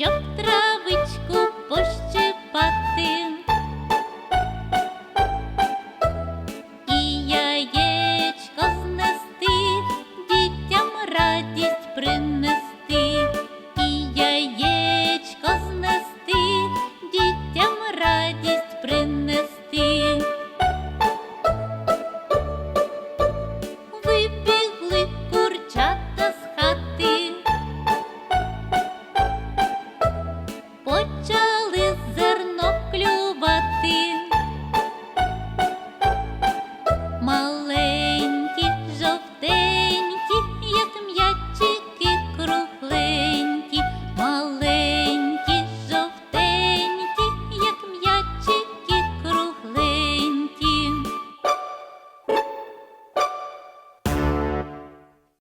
yo trabajo. почали зерно клювати.